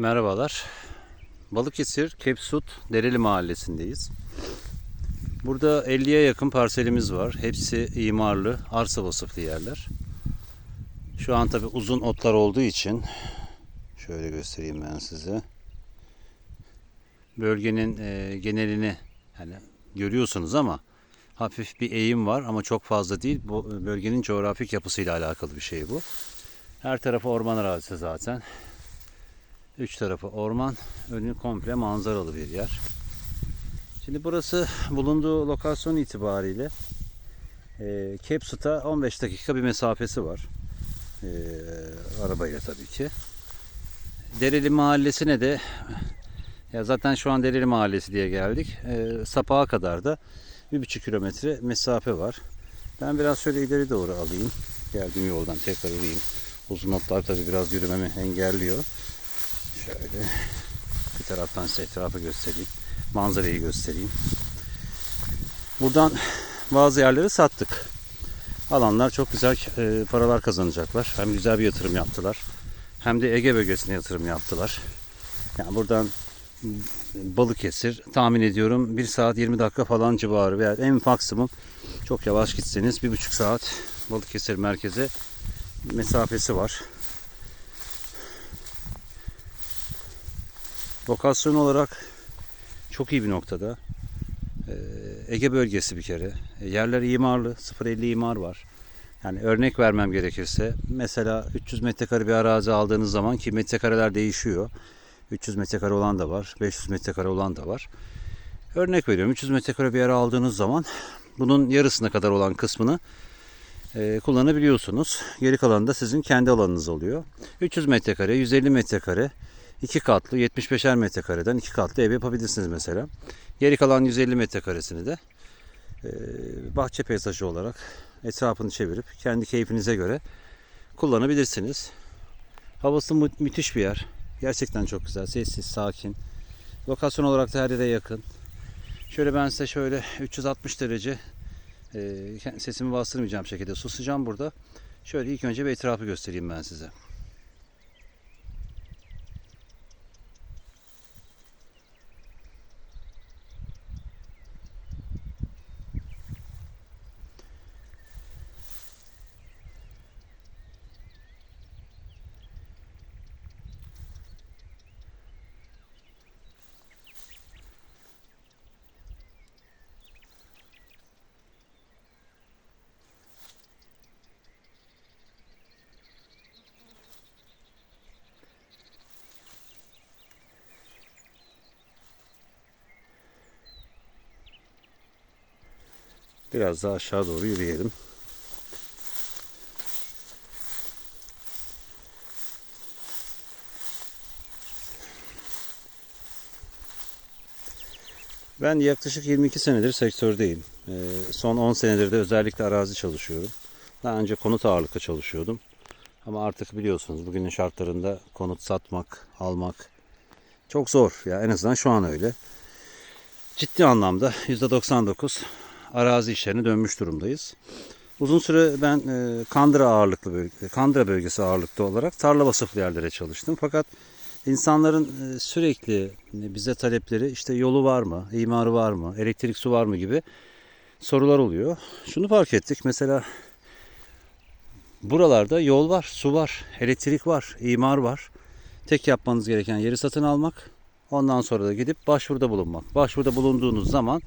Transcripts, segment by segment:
Merhabalar. Balıkesir Kepsut Dereli Mahallesi'ndeyiz. Burada 50'ye yakın parselimiz var. Hepsi imarlı, arsa vasıflı yerler. Şu an tabi uzun otlar olduğu için şöyle göstereyim ben size. Bölgenin e, genelini hani görüyorsunuz ama hafif bir eğim var ama çok fazla değil. Bu bölgenin coğrafik yapısıyla alakalı bir şey bu. Her tarafı orman arazisi zaten. Üç tarafı orman, önü komple manzaralı bir yer. Şimdi burası bulunduğu lokasyon itibariyle e, Kepsut'a 15 dakika bir mesafesi var. E, arabayla tabii ki. Dereli Mahallesi'ne de ya zaten şu an Dereli Mahallesi diye geldik. E, Sapağa kadar da bir buçuk kilometre mesafe var. Ben biraz şöyle ileri doğru alayım. Geldiğim yoldan tekrar alayım. Uzun otlar tabii biraz yürümemi engelliyor. Şöyle bir taraftan size etrafı göstereyim. Manzarayı göstereyim. Buradan bazı yerleri sattık. Alanlar çok güzel e, paralar kazanacaklar. Hem güzel bir yatırım yaptılar. Hem de Ege bölgesine yatırım yaptılar. Yani buradan Balıkesir tahmin ediyorum 1 saat 20 dakika falan civarı veya en maksimum çok yavaş gitseniz 1,5 saat Balıkesir merkeze mesafesi var. Lokasyon olarak çok iyi bir noktada. Ee, Ege bölgesi bir kere. Yerler imarlı. 0.50 imar var. Yani örnek vermem gerekirse mesela 300 metrekare bir arazi aldığınız zaman ki metrekareler değişiyor. 300 metrekare olan da var. 500 metrekare olan da var. Örnek veriyorum 300 metrekare bir yer aldığınız zaman bunun yarısına kadar olan kısmını e, kullanabiliyorsunuz. Geri kalanı da sizin kendi alanınız oluyor. 300 metrekare, 150 metrekare iki katlı 75'er metrekareden iki katlı ev yapabilirsiniz mesela. Geri kalan 150 metrekaresini de bahçe peyzajı olarak etrafını çevirip kendi keyfinize göre kullanabilirsiniz. Havası mü- müthiş bir yer. Gerçekten çok güzel. Sessiz, sakin. Lokasyon olarak da her yere yakın. Şöyle ben size şöyle 360 derece e, sesimi bastırmayacağım şekilde susacağım burada. Şöyle ilk önce bir etrafı göstereyim ben size. Biraz daha aşağı doğru yürüyelim. Ben yaklaşık 22 senedir sektördeyim. Ee, Son 10 senedir de özellikle arazi çalışıyorum. Daha önce konut ağırlıklı çalışıyordum. Ama artık biliyorsunuz bugünün şartlarında konut satmak, almak çok zor. Ya en azından şu an öyle. Ciddi anlamda %99 arazi işlerine dönmüş durumdayız. Uzun süre ben e, Kandıra ağırlıklı Kandıra bölgesi ağırlıklı olarak tarla vasıflı yerlere çalıştım. Fakat insanların e, sürekli bize talepleri işte yolu var mı, imarı var mı, elektrik su var mı gibi sorular oluyor. Şunu fark ettik mesela buralarda yol var, su var, elektrik var, imar var. Tek yapmanız gereken yeri satın almak. Ondan sonra da gidip başvuruda bulunmak. Başvuruda bulunduğunuz zaman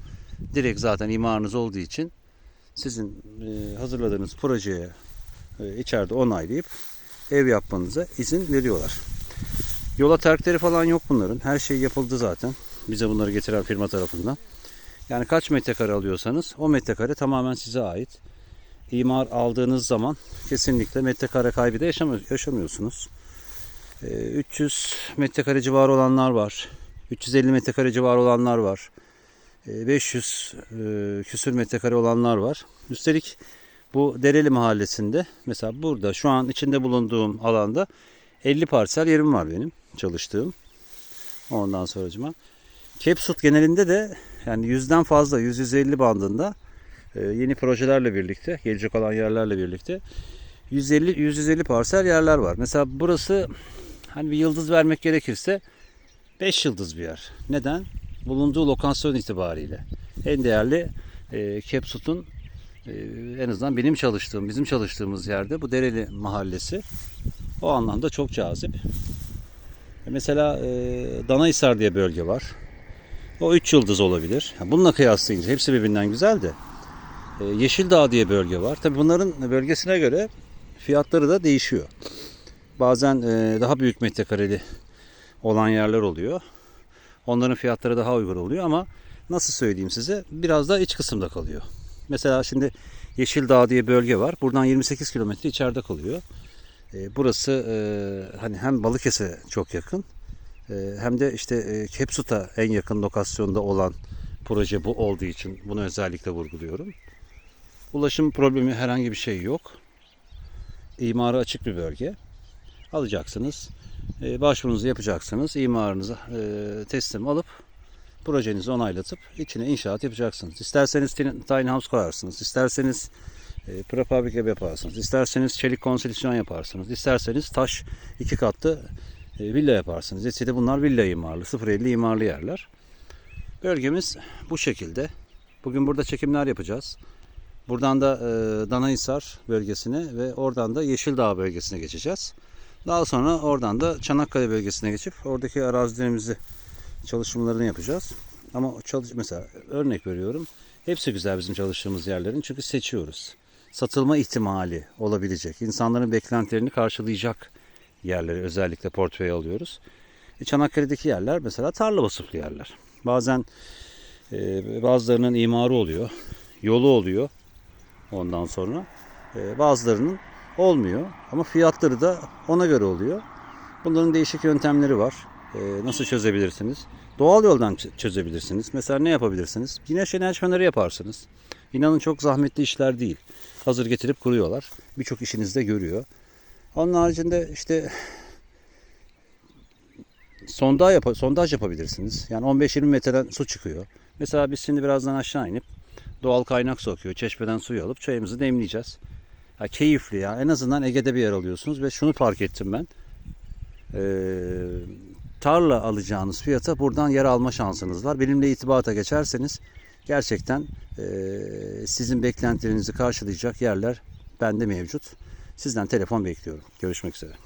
direkt zaten imarınız olduğu için sizin e, hazırladığınız projeye e, içeride onaylayıp ev yapmanıza izin veriyorlar. Yola terkleri falan yok bunların. Her şey yapıldı zaten. Bize bunları getiren firma tarafından. Yani kaç metrekare alıyorsanız o metrekare tamamen size ait. İmar aldığınız zaman kesinlikle metrekare kaybı da yaşamıyor- yaşamıyorsunuz. E, 300 metrekare civarı olanlar var. 350 metrekare civarı olanlar var. E, 500 e, küsür metrekare olanlar var. Üstelik bu Dereli Mahallesi'nde mesela burada şu an içinde bulunduğum alanda 50 parsel yerim var benim çalıştığım. Ondan sonracıma. Kepsut genelinde de yani yüzden fazla 100-150 bandında e, yeni projelerle birlikte gelecek olan yerlerle birlikte 150 150 parsel yerler var. Mesela burası hani bir yıldız vermek gerekirse 5 yıldız bir yer. Neden? Bulunduğu lokasyon itibariyle. En değerli e, Kepsut'un e, en azından benim çalıştığım, bizim çalıştığımız yerde bu Dereli Mahallesi. O anlamda çok cazip. E, Mesela e, Danahisar diye bölge var. O 3 yıldız olabilir. Bununla kıyaslayınca hepsi birbirinden güzel de. E, Yeşildağ diye bölge var. Tabi bunların bölgesine göre fiyatları da değişiyor. Bazen e, daha büyük metrekareli olan yerler oluyor. Onların fiyatları daha uygun oluyor ama nasıl söyleyeyim size biraz da iç kısımda kalıyor. Mesela şimdi Yeşildağ diye bölge var. Buradan 28 kilometre içeride kalıyor. E, burası e, hani hem Balıkesir'e çok yakın e, hem de işte e, Kepsut'a en yakın lokasyonda olan proje bu olduğu için bunu özellikle vurguluyorum. Ulaşım problemi herhangi bir şey yok. İmara açık bir bölge. Alacaksınız. E, başvurunuzu yapacaksınız. İmarınızı e, teslim alıp projenizi onaylatıp içine inşaat yapacaksınız. İsterseniz tin- tiny house koyarsınız. İsterseniz e, prefabrik yaparsınız. İsterseniz çelik konstrüksiyon yaparsınız. İsterseniz taş iki katlı villa yaparsınız. Neticede bunlar villa imarlı, 050 imarlı yerler. Bölgemiz bu şekilde. Bugün burada çekimler yapacağız. Buradan da Danahisar bölgesine ve oradan da Yeşildağ bölgesine geçeceğiz. Daha sonra oradan da Çanakkale bölgesine geçip oradaki arazilerimizi çalışmalarını yapacağız. Ama çalış mesela örnek veriyorum. Hepsi güzel bizim çalıştığımız yerlerin çünkü seçiyoruz. Satılma ihtimali olabilecek, insanların beklentilerini karşılayacak yerleri özellikle portföye alıyoruz. E, Çanakkale'deki yerler mesela tarla vasıflı yerler. Bazen e, bazılarının imarı oluyor, yolu oluyor ondan sonra. E, bazılarının olmuyor ama fiyatları da ona göre oluyor. Bunların değişik yöntemleri var. E, nasıl çözebilirsiniz? Doğal yoldan çözebilirsiniz. Mesela ne yapabilirsiniz? Güneş enerji feneri yaparsınız. İnanın çok zahmetli işler değil. Hazır getirip kuruyorlar. Birçok işinizde görüyor. Onun haricinde işte sondaj, yap sondaj yapabilirsiniz. Yani 15-20 metreden su çıkıyor. Mesela biz şimdi birazdan aşağı inip doğal kaynak sokuyor. Çeşmeden suyu alıp çayımızı demleyeceğiz. Ya keyifli ya. En azından Ege'de bir yer alıyorsunuz ve şunu fark ettim ben. Ee, tarla alacağınız fiyata buradan yer alma şansınız var. Benimle itibata geçerseniz gerçekten ee, sizin beklentilerinizi karşılayacak yerler bende mevcut. Sizden telefon bekliyorum. Görüşmek üzere.